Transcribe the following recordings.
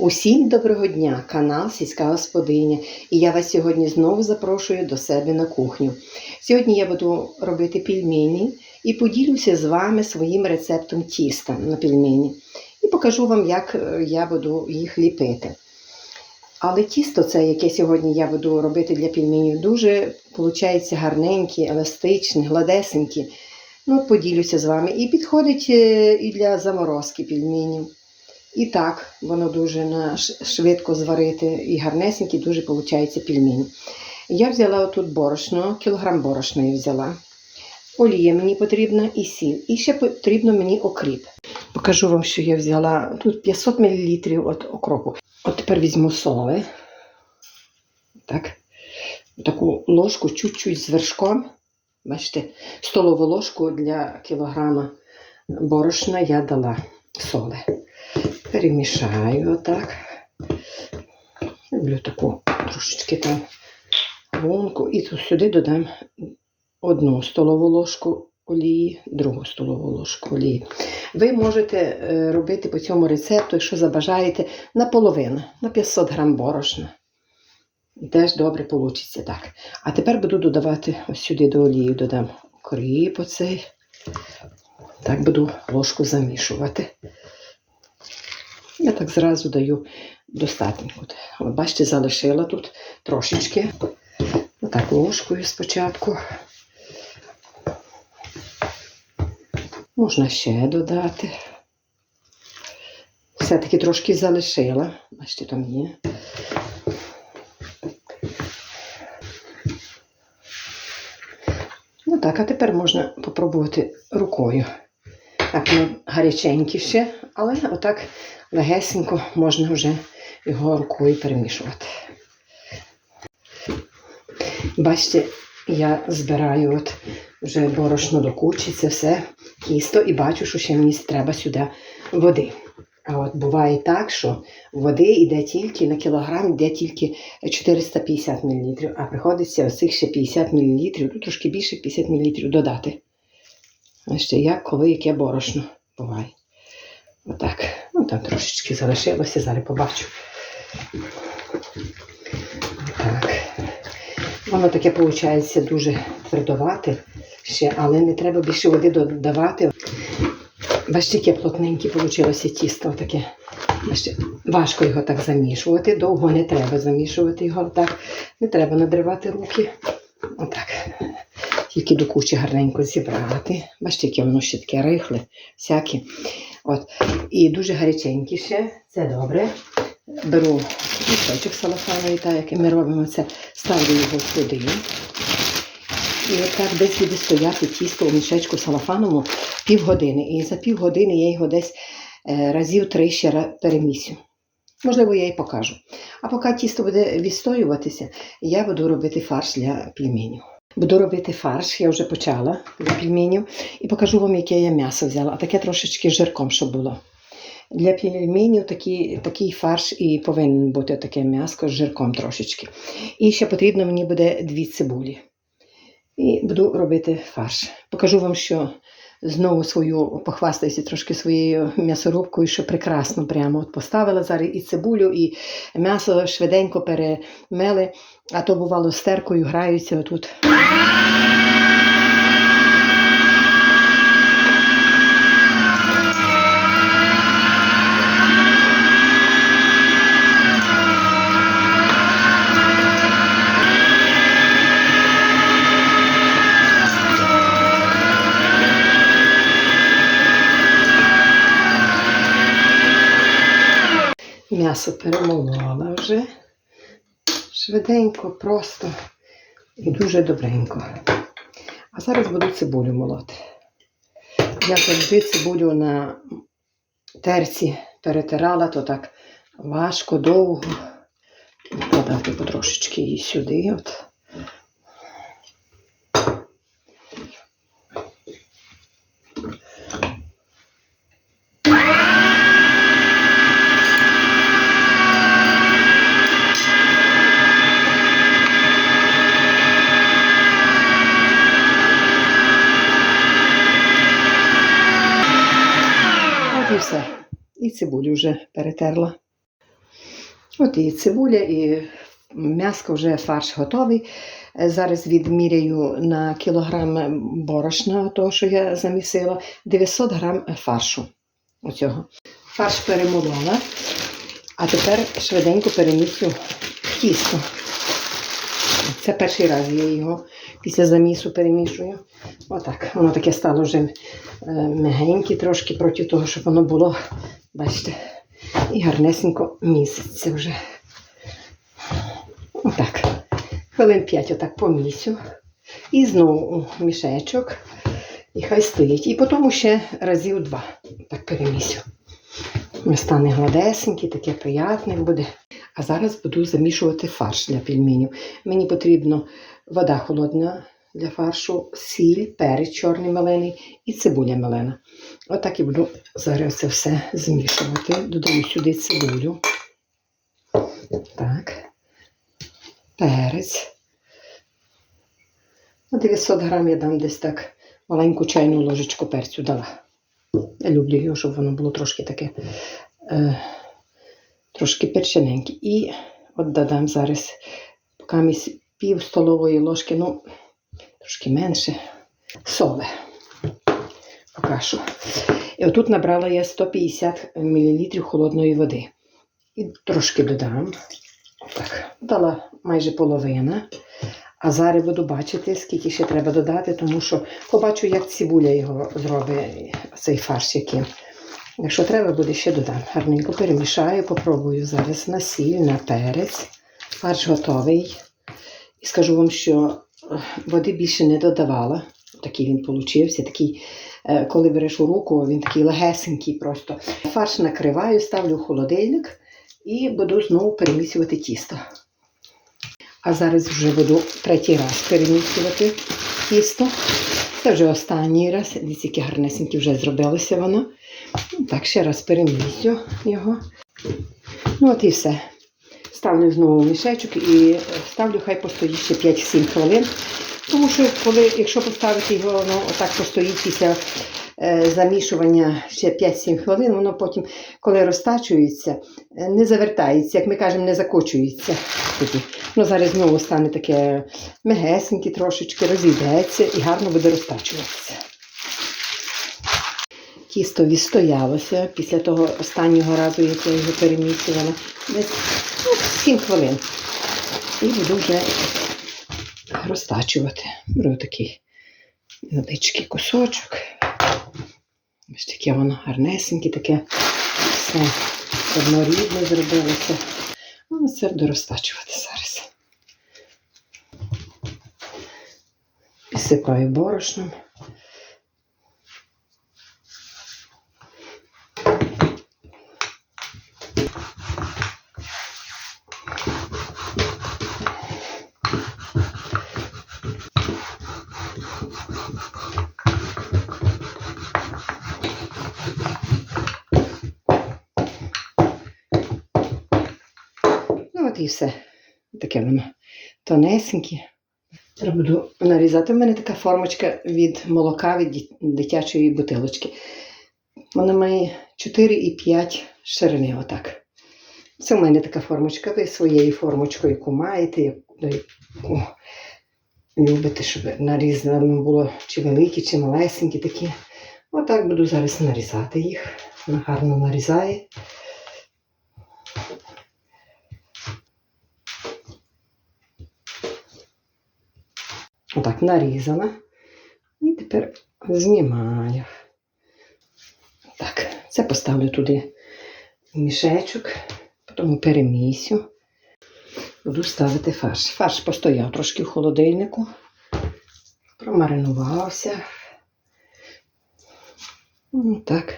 Усім доброго дня, канал Сільська Господиня. І я вас сьогодні знову запрошую до себе на кухню. Сьогодні я буду робити пельмені і поділюся з вами своїм рецептом тіста на пельмені. І покажу вам, як е, я буду їх ліпити. Але тісто, це, яке сьогодні я буду робити для пельменів, дуже виходить гарненьке, еластичне, гладесеньке. Ну, поділюся з вами. І підходить е, і для заморозки пельменів. І так, воно дуже швидко зварити і гарнесенькі, дуже виходить пельмені. Я взяла отут борошно, кілограм борошна я взяла. Олія мені потрібна і сіль. І ще потрібно мені окріп. Покажу вам, що я взяла тут 500 мл от окропу. От тепер візьму соли. Так. Таку ложку чуть-чуть з вершком. Бачите, столову ложку для кілограма борошна я дала соли. Перемішаю отак. Люблю таку трошечки там лунку. І тут сюди додам одну столову ложку олії, другу столову ложку олії. Ви можете е, робити по цьому рецепту, якщо забажаєте, наполовину, на 500 грам борошна. І теж добре вийде так. А тепер буду додавати ось сюди до олії, додам окріп оцей. Так буду ложку замішувати. Так зразу даю достатньо. От, бачите, залишила тут трошечки. Отак ложкою спочатку. Можна ще додати. Все-таки трошки залишила. Бачите, там є. Ну так, а тепер можна попробувати рукою. Так, воно гаряченьке ще, але отак легесенько можна вже його рукою перемішувати. Бачите, я збираю от вже борошно до кучі, це все тісто, і бачу, що ще мені треба сюди води. А от буває так, що води йде тільки на кілограм, йде тільки 450 мл, а приходиться оцих ще 50 мл, ну трошки більше 50 мл додати. Бачите, як коли яке борошно буває. Отак. Ну там трошечки залишилося, зараз побачу. Так. Воно таке виходить дуже твердовате ще, але не треба більше води додавати. Бачите, яке плотненьке вийшло тісто таке. Бачите, важко його так замішувати, довго не треба замішувати його так. Не треба надривати руки. Отак. Тільки до кучі гарненько зібрати. Бачите, яке воно ще таке рихле, всяке. От. І дуже гаряченьке ще, це добре. Беру мішочок салафановий, так як ми робимо це, ставлю його сюди. І отак десь буде стояти тісто у мішечку салафановому півгодини. І за півгодини я його десь е, разів три ще перемісю. Можливо, я і покажу. А поки тісто буде відстоюватися, я буду робити фарш для пельменів. Буду робити фарш, я вже почала для пельменів, і покажу вам, яке я м'ясо взяла, а таке трошечки жирком, щоб було. Для пельменів такий, такий фарш і повинен бути таке м'ясо з жирком трошечки. І ще потрібно мені буде дві цибулі. І буду робити фарш. Покажу вам, що знову свою похвастаюся трошки своєю м'ясорубкою, що прекрасно прямо от поставила зараз і цибулю, і м'ясо швиденько перемели, а то бувало з теркою граються отут. М'ясо перемолола вже. Швиденько, просто і дуже добренько. А зараз буду цибулю молоти. Я завжди цибулю на терці перетирала, то так важко, довго. Вкладати потрошечки її сюди. От. От і цибулю вже перетерла. От і цибуля, і м'яско вже фарш готовий. Е, Зараз відміряю на кілограм борошна, того, що я замісила, 900 грам фаршу. Оцього. Фарш перемолола, а тепер швиденько перемісю тісто. Це перший раз я його після замісу перемішую. Отак. Воно таке стало вже е, мягеньке трошки проти того, щоб воно було, бачите, і гарнесенько місяця вже. Отак. Хвилин 5 отак помісю. І знову мішечок. І хай стоїть. І потім ще разів два. Так перемісю. Стане гладесенький, таке приятне буде. А зараз буду замішувати фарш для пельменів. Мені потрібно вода холодна для фаршу, сіль, перець чорний мелений і цибуля мелена. Отак і буду зараз це все змішувати. Додаю сюди цибулю. Так. Перець. На 900 грам я дам десь так маленьку чайну ложечку перцю дала. Я люблю його, щоб воно було трошки таке, е, трошки перчененьке. І от додам зараз покамість пів столової ложки, ну, трошки менше, соли. Покашу. І отут набрала я 150 мл холодної води. І трошки додам. Так, дала майже половина. А зараз буду бачити, скільки ще треба додати, тому що побачу, як цибуля його зробить, цей фарш яким. Якщо треба, буде ще додам. Гарненько перемішаю, попробую зараз на сіль, на перець. Фарш готовий. І скажу вам, що води більше не додавала. Такий він получився. Такий, е, коли береш у руку, він такий легесенький просто. Фарш накриваю, ставлю в холодильник і буду знову перемісювати тісто. А зараз вже буду третій раз перемішувати тісто. Це вже останній раз. Дивіться, яке гарнесеньке вже зробилося воно. Так, ще раз перемісю його. Ну, от і все. Ставлю знову мішечок і е, ставлю, хай постоїть ще 5-7 хвилин. Тому що, коли, якщо поставити його, воно отак постоїть після е, замішування ще 5-7 хвилин, воно потім, коли розтачується, е, не завертається, як ми кажемо, не закочується. Тоді. Ну, зараз знову стане таке мегесеньке трошечки, розійдеться і гарно буде розтачуватися. Тісто відстоялося після того останнього разу, як я його перемісувала, ну, 7 хвилин. І буду вже розтачувати. Беру такий невеличкий кусочок. Ось таке воно гарнесеньке, таке все однорідне зробилося. Ну, це буду розтачувати зараз. Підсипаю борошном. І все. Таке воно тонесеньке. Зараз буду нарізати. У мене така формочка від молока від дитячої бутилочки. Вона має 4,5 ширини. Отак. Це в мене така формочка. Ви своєю формочкою, яку маєте, яку любите, щоб нарізано було чи великі, чи малесенькі такі. Отак буду зараз нарізати їх. Вона гарно нарізає. Отак нарізала. І тепер знімаю. Так, це поставлю туди в мішечок, потім перемісю. Буду ставити фарш. Фарш постояв трошки в холодильнику, промаринувався. Ну, Так,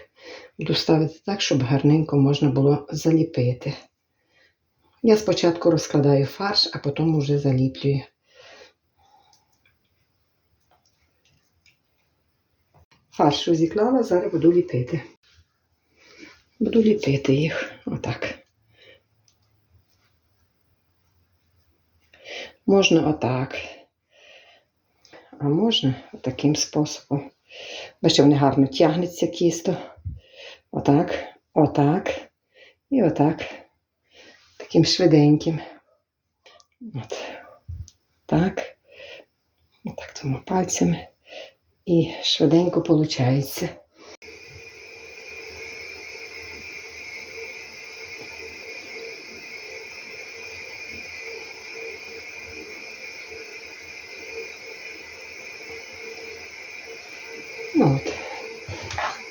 буду ставити так, щоб гарненько можна було заліпити. Я спочатку розкладаю фарш, а потім вже заліплюю. Фарш розіклала, зараз буду ліпити. Буду ліпити їх отак. Можна отак. А можна таким способом. Бачите, вони гарно тягнеться кісто. Отак, отак і отак. таким швиденьким. От. Так. Так, цими пальцями. І швиденько виходить. Ну, от.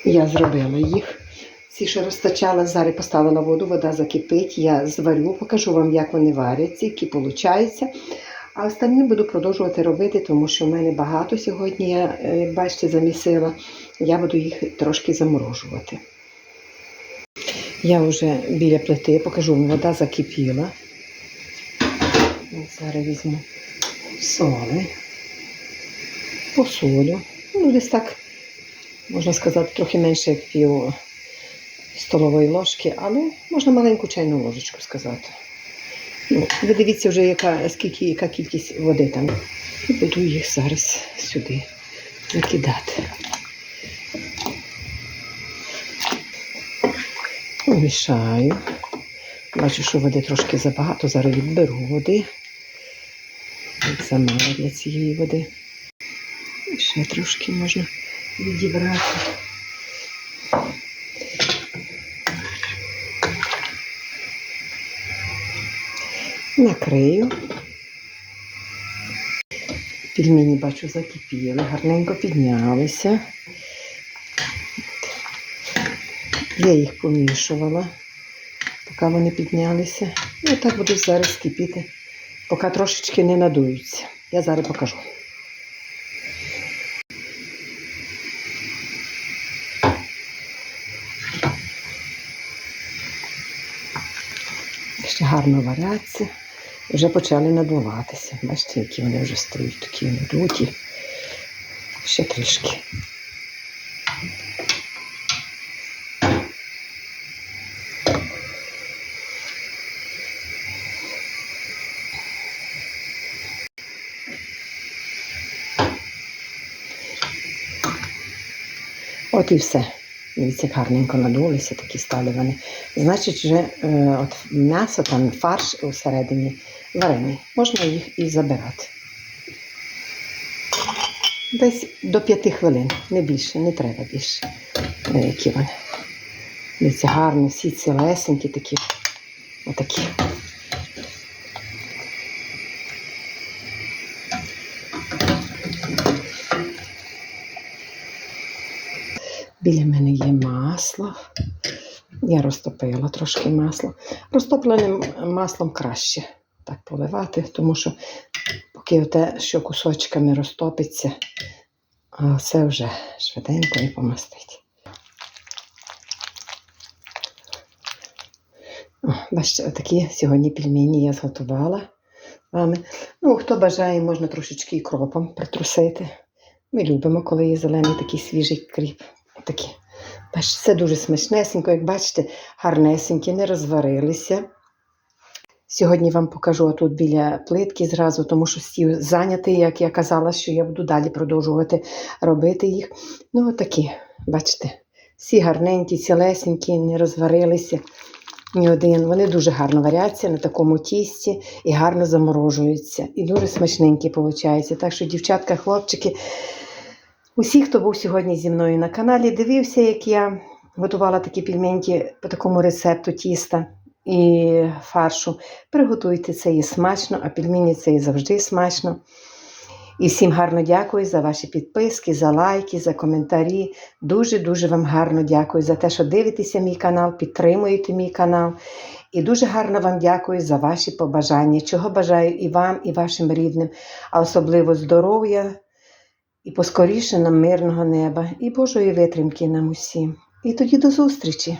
Я зробила їх. Ці, що розтачала, зараз поставила воду, вода закипить, я зварю, покажу вам, як вони варяться, які виходять. А остальні буду продовжувати робити, тому що в мене багато сьогодні, я, е, бачите, замісила. Я буду їх трошки заморожувати. Я вже біля плити, покажу вода закипіла. Зараз візьму соли, посолю. Ну, десь так, можна сказати, трохи менше як пів столової ложки, але можна маленьку чайну ложечку сказати. Ви дивіться вже, яка, скільки, яка кількість води там. І буду їх зараз сюди накидати. Мішаю. Бачу, що води трошки забагато, зараз відберу води. От Замало для цієї води. Ще трошки можна відібрати. Накрию. Пельмені, бачу, закипіли, гарненько піднялися. Я їх помішувала, поки вони піднялися. І так буду зараз кипіти, поки трошечки не надуються. Я зараз покажу. Ще гарно варяться. Вже почали надуватися. Бачите, які вони вже стають такі надуті. Ще трішки. От і все. Дивіться, гарненько надулися, такі стали вони. Значить, вже е, от м'ясо, там фарш усередині варений. Можна їх і забирати. Десь до п'яти хвилин, не більше, не треба більше. Е, Які вони. Дивіться, гарно, всі цілесенькі такі. Отакі. Біля мене є масло. Я розтопила трошки масло. Розтопленим маслом краще поливати, тому що поки те, що кусочками розтопиться, це вже швиденько і помастить. Бачите, отакі сьогодні пельмені я зготувала вами. Ну, хто бажає, можна трошечки і кропом притрусити. Ми любимо, коли є зелений такий свіжий кріп. Такі. Бачите, це дуже смачнесенько, як бачите, гарнесенькі, не розварилися. Сьогодні вам покажу тут біля плитки зразу, тому що стіл зайнятий, як я казала, що я буду далі продовжувати робити їх. Ну, отакі, бачите, всі гарненькі, цілесенькі, не розварилися. Ні один. Вони дуже гарно варяться на такому тісті і гарно заморожуються. І дуже смачненькі виходять. Так що, дівчатка, хлопчики, усі, хто був сьогодні зі мною на каналі, дивився, як я готувала такі пельменьки по такому рецепту тіста і фаршу. Приготуйте це і смачно, а пельмені це і завжди смачно. І всім гарно дякую за ваші підписки, за лайки, за коментарі. Дуже-дуже вам гарно дякую за те, що дивитеся мій канал, підтримуєте мій канал. І дуже гарно вам дякую за ваші побажання, чого бажаю і вам, і вашим рідним, а особливо здоров'я і поскоріше нам мирного неба, і Божої витримки нам усім. І тоді до зустрічі!